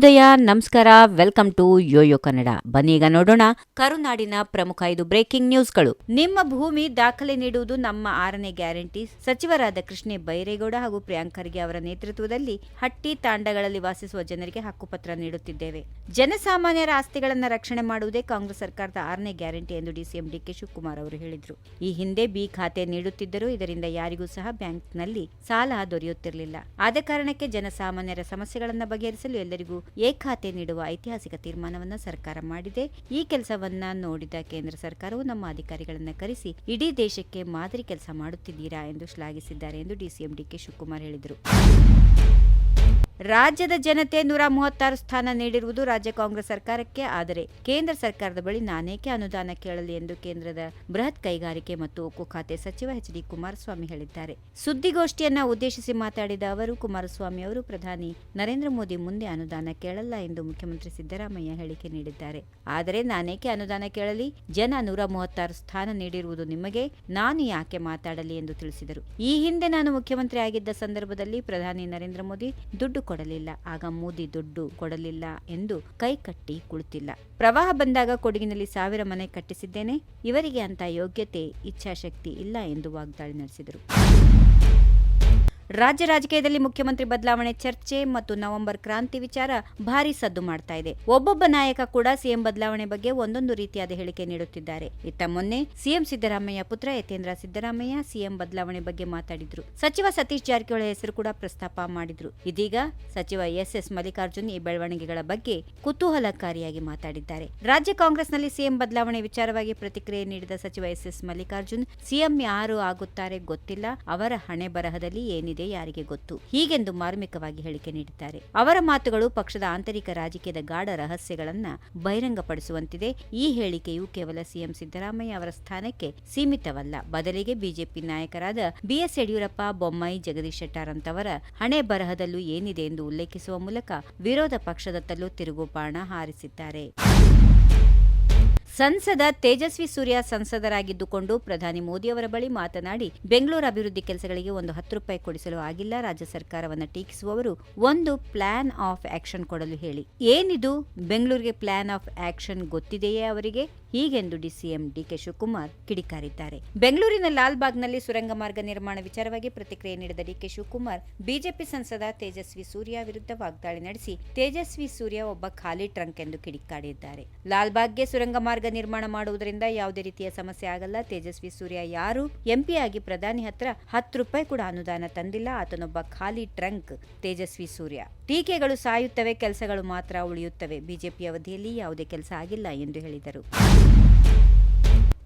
ಶುಭೋದಯ ನಮಸ್ಕಾರ, welcome to Yoyo Kannada. ಬನ್ನೀಗ ನೋಡೋಣ ಕರುನಾಡಿನ ಪ್ರಮುಖ ಐದು ಬ್ರೇಕಿಂಗ್ ನ್ಯೂಸ್ಗಳು. ನಿಮ್ಮ ಭೂಮಿ ದಾಖಲೆ ನೀಡುವುದು ನಮ್ಮ ಆರನೇ ಗ್ಯಾರಂಟಿ. ಸಚಿವರಾದ ಕೃಷ್ಣೆ ಬೈರೇಗೌಡ ಹಾಗೂ ಪ್ರಿಯಾಂಕ್ ಖರ್ಗೆ ಅವರ ನೇತೃತ್ವದಲ್ಲಿ ಹಟ್ಟಿ ತಾಂಡಗಳಲ್ಲಿ ವಾಸಿಸುವ ಜನರಿಗೆ ಹಕ್ಕುಪತ್ರ ನೀಡುತ್ತಿದ್ದೇವೆ. ಜನಸಾಮಾನ್ಯರ ಆಸ್ತಿಗಳನ್ನು ರಕ್ಷಣೆ ಮಾಡುವುದೇ ಕಾಂಗ್ರೆಸ್ ಸರ್ಕಾರದ ಆರನೇ ಗ್ಯಾರಂಟಿ ಎಂದು ಡಿಸಿಎಂ ಡಿಕೆ ಶಿವಕುಮಾರ್ ಅವರು ಹೇಳಿದರು. ಈ ಹಿಂದೆ ಬಿ ಖಾತೆ ನೀಡುತ್ತಿದ್ದರು ಇದರಿಂದ ಯಾರಿಗೂ ಸಹ ಬ್ಯಾಂಕ್ನಲ್ಲಿ ಸಾಲ ದೊರೆಯುತ್ತಿರಲಿಲ್ಲ. ಆದ ಕಾರಣಕ್ಕೆ ಜನಸಾಮಾನ್ಯರ ಸಮಸ್ಯೆಗಳನ್ನು ಬಗೆಹರಿಸಲು ಎಲ್ಲರಿಗೂ ಎ ಖಾತೆ ನೀಡುವ ಐತಿಹಾಸಿಕ ತೀರ್ಮಾನವನ್ನ ಸರ್ಕಾರ ಮಾಡಿದೆ. ಈ ಕೆಲಸವನ್ನ ನೋಡಿದ ಕೇಂದ್ರ ಸರ್ಕಾರವು ನಮ್ಮ ಅಧಿಕಾರಿಗಳನ್ನು ಕರೆಸಿ, ಇಡೀ ದೇಶಕ್ಕೆ ಮಾದರಿ ಕೆಲಸ ಮಾಡುತ್ತಿದ್ದೀರಾ ಎಂದು ಶ್ಲಾಘಿಸಿದ್ದಾರೆ ಎಂದು ಡಿಸಿಎಂ ಡಿಕೆ ಶಿವಕುಮಾರ್ ಹೇಳಿದರು. ರಾಜ್ಯದ ಜನತೆ ನೂರ ಮೂವತ್ತಾರು ಸ್ಥಾನ ನೀಡಿರುವುದು ರಾಜ್ಯ ಕಾಂಗ್ರೆಸ್ ಸರ್ಕಾರಕ್ಕೆ. ಆದರೆ ಕೇಂದ್ರ ಸರ್ಕಾರದ ಬಳಿ ನಾನೇಕೆ ಅನುದಾನ ಕೇಳಲಿ ಎಂದು ಕೇಂದ್ರದ ಬೃಹತ್ ಕೈಗಾರಿಕೆ ಮತ್ತು ಉಕ್ಕು ಖಾತೆ ಸಚಿವ ಎಚ್ ಡಿ ಕುಮಾರಸ್ವಾಮಿ ಹೇಳಿದ್ದಾರೆ. ಸುದ್ದಿಗೋಷ್ಠಿಯನ್ನ ಉದ್ದೇಶಿಸಿ ಮಾತಾಡಿದ ಅವರು, ಕುಮಾರಸ್ವಾಮಿ ಅವರು, ಪ್ರಧಾನಿ ನರೇಂದ್ರ ಮೋದಿ ಮುಂದೆ ಅನುದಾನ ಕೇಳಲ್ಲ ಎಂದು ಮುಖ್ಯಮಂತ್ರಿ ಸಿದ್ದರಾಮಯ್ಯ ಹೇಳಿಕೆ ನೀಡಿದ್ದಾರೆ. ಆದರೆ ನಾನೇಕೆ ಅನುದಾನ ಕೇಳಲಿ? ಜನ ನೂರ ಮೂವತ್ತಾರು ಸ್ಥಾನ ನೀಡಿರುವುದು ನಿಮಗೆ, ನಾನು ಯಾಕೆ ಮಾತಾಡಲಿ ಎಂದು ತಿಳಿಸಿದರು. ಈ ಹಿಂದೆ ನಾನು ಮುಖ್ಯಮಂತ್ರಿ ಆಗಿದ್ದ ಸಂದರ್ಭದಲ್ಲಿ ಪ್ರಧಾನಿ ನರೇಂದ್ರ ಮೋದಿ ದುಡ್ಡು ಕೊಡಲಿಲ್ಲ. ಆಗ ಮೋದಿ ದುಡ್ಡು ಕೊಡಲಿಲ್ಲ ಎಂದು ಕೈ ಕಟ್ಟಿ ಕುಳಿತಿಲ್ಲ. ಪ್ರವಾಹ ಬಂದಾಗ ಕೊಡಗಿನಲ್ಲಿ ಸಾವಿರ ಮನೆ ಕಟ್ಟಿಸಿದ್ದೇನೆ. ಇವರಿಗೆ ಅಂತ ಯೋಗ್ಯತೆ, ಇಚ್ಛಾಶಕ್ತಿ ಇಲ್ಲ ಎಂದು ವಾಗ್ದಾಳಿ ನಡೆಸಿದರು. ರಾಜ್ಯ ರಾಜಕೀಯದಲ್ಲಿ ಮುಖ್ಯಮಂತ್ರಿ ಬದಲಾವಣೆ ಚರ್ಚೆ ಮತ್ತು ನವೆಂಬರ್ ಕ್ರಾಂತಿ ವಿಚಾರ ಭಾರಿ ಸದ್ದು ಮಾಡ್ತಾ ಇದೆ. ಒಬ್ಬೊಬ್ಬ ನಾಯಕ ಕೂಡ ಸಿಎಂ ಬದಲಾವಣೆ ಬಗ್ಗೆ ಒಂದೊಂದು ರೀತಿಯಾದ ಹೇಳಿಕೆ ನೀಡುತ್ತಿದ್ದಾರೆ. ಇತ್ತ ಮೊನ್ನೆ ಸಿಎಂ ಸಿದ್ದರಾಮಯ್ಯ ಪುತ್ರ ಯತೇಂದ್ರ ಸಿದ್ದರಾಮಯ್ಯ ಸಿಎಂ ಬದಲಾವಣೆ ಬಗ್ಗೆ ಮಾತಾಡಿದ್ರು. ಸಚಿವ ಸತೀಶ್ ಜಾರಕಿಹೊಳಿ ಹೆಸರು ಕೂಡ ಪ್ರಸ್ತಾಪ ಮಾಡಿದ್ರು. ಇದೀಗ ಸಚಿವ ಎಸ್ ಎಸ್ ಮಲ್ಲಿಕಾರ್ಜುನ್ ಈ ಬೆಳವಣಿಗೆಗಳ ಬಗ್ಗೆ ಕುತೂಹಲಕಾರಿಯಾಗಿ ಮಾತಾಡಿದ್ದಾರೆ. ರಾಜ್ಯ ಕಾಂಗ್ರೆಸ್ನಲ್ಲಿ ಸಿಎಂ ಬದಲಾವಣೆ ವಿಚಾರವಾಗಿ ಪ್ರತಿಕ್ರಿಯೆ ನೀಡಿದ ಸಚಿವ ಎಸ್ ಎಸ್ ಮಲ್ಲಿಕಾರ್ಜುನ್, ಸಿಎಂ ಯಾರು ಆಗುತ್ತಾರೆ ಗೊತ್ತಿಲ್ಲ. ಅವರ ಹಣೆ ಬರಹದಲ್ಲಿ ಏನಿದೆ? ಯಾರಿಗೆ ಗೊತ್ತು? ಹೀಗೆಂದು ಮಾರ್ಮಿಕವಾಗಿ ಹೇಳಿಕೆ ನೀಡಿದ್ದಾರೆ. ಅವರ ಮಾತುಗಳು ಪಕ್ಷದ ಆಂತರಿಕ ರಾಜಕೀಯದ ಗಾಢ ರಹಸ್ಯಗಳನ್ನ ಬಹಿರಂಗಪಡಿಸುವಂತಿದೆ. ಈ ಹೇಳಿಕೆಯು ಕೇವಲ ಸಿಎಂ ಸಿದ್ದರಾಮಯ್ಯ ಅವರ ಸ್ಥಾನಕ್ಕೆ ಸೀಮಿತವಲ್ಲ. ಬದಲಿಗೆ ಬಿಜೆಪಿ ನಾಯಕರಾದ ಬಿಎಸ್ ಯಡಿಯೂರಪ್ಪ, ಬೊಮ್ಮಾಯಿ, ಜಗದೀಶ್ ಶೆಟ್ಟಾರ್ ಅಂತವರ ಹಣೆ ಬರಹದಲ್ಲೂ ಏನಿದೆ ಎಂದು ಉಲ್ಲೇಖಿಸುವ ಮೂಲಕ ವಿರೋಧ ಪಕ್ಷದತ್ತಲೂ ತಿರುಗು ಬಾಣ ಹಾರಿಸಿದ್ದಾರೆ. ಸಂಸದ ತೇಜಸ್ವಿ ಸೂರ್ಯ ಸಂಸದರಾಗಿದ್ದುಕೊಂಡು ಪ್ರಧಾನಿ ಮೋದಿಯವರ ಬಳಿ ಮಾತನಾಡಿ, ಬೆಂಗಳೂರು ಅಭಿವೃದ್ಧಿ ಕೆಲಸಗಳಿಗೆ ಒಂದು ಹತ್ತು ರೂಪಾಯಿ ಕೊಡಿಸಲು ಆಗಿಲ್ಲ. ರಾಜ್ಯ ಸರ್ಕಾರವನ್ನು ಟೀಕಿಸುವವರು ಒಂದು ಪ್ಲಾನ್ ಆಫ್ ಆಕ್ಷನ್ ಕೊಡಲು ಹೇಳಿ. ಏನಿದು? ಬೆಂಗಳೂರಿಗೆ ಪ್ಲಾನ್ ಆಫ್ ಆಕ್ಷನ್ ಗೊತ್ತಿದೆಯೇ ಅವರಿಗೆ? ಹೀಗೆಂದು ಡಿಸಿಎಂ ಡಿಕೆ ಶಿವಕುಮಾರ್ ಕಿಡಿಕಾರಿದ್ದಾರೆ. ಬೆಂಗಳೂರಿನ ಲಾಲ್ಬಾಗ್ನಲ್ಲಿ ಸುರಂಗ ಮಾರ್ಗ ನಿರ್ಮಾಣ ವಿಚಾರವಾಗಿ ಪ್ರತಿಕ್ರಿಯೆ ನೀಡಿದ ಡಿಕೆ ಶಿವಕುಮಾರ್, ಬಿಜೆಪಿ ಸಂಸದ ತೇಜಸ್ವಿ ಸೂರ್ಯ ವಿರುದ್ಧ ವಾಗ್ದಾಳಿ ನಡೆಸಿ ತೇಜಸ್ವಿ ಸೂರ್ಯ ಒಬ್ಬ ಖಾಲಿ ಟ್ರಂಕ್ ಎಂದು ಕಿಡಿಕಾಡಿದ್ದಾರೆ ಲಾಲ್ಬಾಗ್ಗೆ ಸುರಂಗ ಮಾರ್ಗ ನಿರ್ಮಾಣ ಮಾಡುವುದರಿಂದ ಯಾವುದೇ ರೀತಿಯ ಸಮಸ್ಯೆ ಆಗಲ್ಲ. ತೇಜಸ್ವಿ ಸೂರ್ಯ ಯಾರು? ಎಂಪಿ ಆಗಿ ಪ್ರಧಾನಿ ಹತ್ರ ಹತ್ತು ರೂಪಾಯಿ ಕೂಡ ಅನುದಾನ ತಂದಿಲ್ಲ. ಆತನೊಬ್ಬ ಖಾಲಿ ಟ್ರಂಕ್, ತೇಜಸ್ವಿ ಸೂರ್ಯ. ಟೀಕೆಗಳು ಸಾಯುತ್ತವೆ, ಕೆಲಸಗಳು ಮಾತ್ರ ಉಳಿಯುತ್ತವೆ. ಬಿಜೆಪಿ ಅವಧಿಯಲ್ಲಿ ಯಾವುದೇ ಕೆಲಸ ಆಗಿಲ್ಲ ಎಂದು ಹೇಳಿದರು. you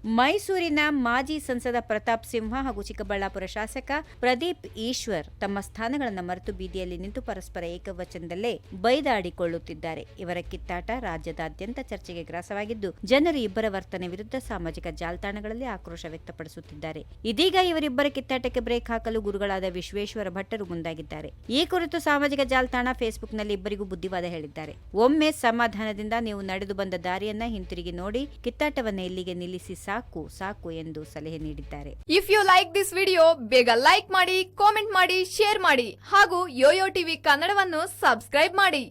ಮೈಸೂರಿನ ಮಾಜಿ ಸಂಸದ ಪ್ರತಾಪ್ ಸಿಂಹ ಹಾಗೂ ಚಿಕ್ಕಬಳ್ಳಾಪುರ ಶಾಸಕ ಪ್ರದೀಪ್ ಈಶ್ವರ್ ತಮ್ಮ ಸ್ಥಾನಗಳನ್ನು ಮರೆತು ಬೀದಿಯಲ್ಲಿ ನಿಂತು ಪರಸ್ಪರ ಏಕವಚನದಲ್ಲೇ ಬೈದಾಡಿಕೊಳ್ಳುತ್ತಿದ್ದಾರೆ. ಇವರ ಕಿತ್ತಾಟ ರಾಜ್ಯದಾದ್ಯಂತ ಚರ್ಚೆಗೆ ಗ್ರಾಸವಾಗಿದ್ದು, ಜನರು ಇಬ್ಬರ ವರ್ತನೆ ವಿರುದ್ಧ ಸಾಮಾಜಿಕ ಜಾಲತಾಣಗಳಲ್ಲಿ ಆಕ್ರೋಶ ವ್ಯಕ್ತಪಡಿಸುತ್ತಿದ್ದಾರೆ. ಇದೀಗ ಇವರಿಬ್ಬರ ಕಿತ್ತಾಟಕ್ಕೆ ಬ್ರೇಕ್ ಹಾಕಲು ಗುರುಗಳಾದ ವಿಶ್ವೇಶ್ವರ ಭಟ್ಟರು ಮುಂದಾಗಿದ್ದಾರೆ. ಈ ಕುರಿತು ಸಾಮಾಜಿಕ ಜಾಲತಾಣ ಫೇಸ್ಬುಕ್ನಲ್ಲಿ ಇಬ್ಬರಿಗೂ ಬುದ್ಧಿವಾದ ಹೇಳಿದ್ದಾರೆ. ಒಮ್ಮೆ ಸಮಾಧಾನದಿಂದ ನೀವು ನಡೆದು ಬಂದ ದಾರಿಯನ್ನ ಹಿಂತಿರುಗಿ ನೋಡಿ, ಕಿತ್ತಾಟವನ್ನ ಇಲ್ಲಿಗೆ ನಿಲ್ಲಿಸಿ ಸಾಕು ಸಾಕು ಎಂದು ಸಲಹೆ ನೀಡಿದ್ದಾರೆ. If you like this video ಬೇಗ ಲೈಕ್ ಮಾಡಿ ಕಾಮೆಂಟ್ ಮಾಡಿ ಶೇರ್ ಮಾಡಿ ಹಾಗೂ ಯೋಯೋ ಟಿವಿ ಕನ್ನಡವನ್ನು ಸಬ್ಸ್ಕ್ರೈಬ್ ಮಾಡಿ.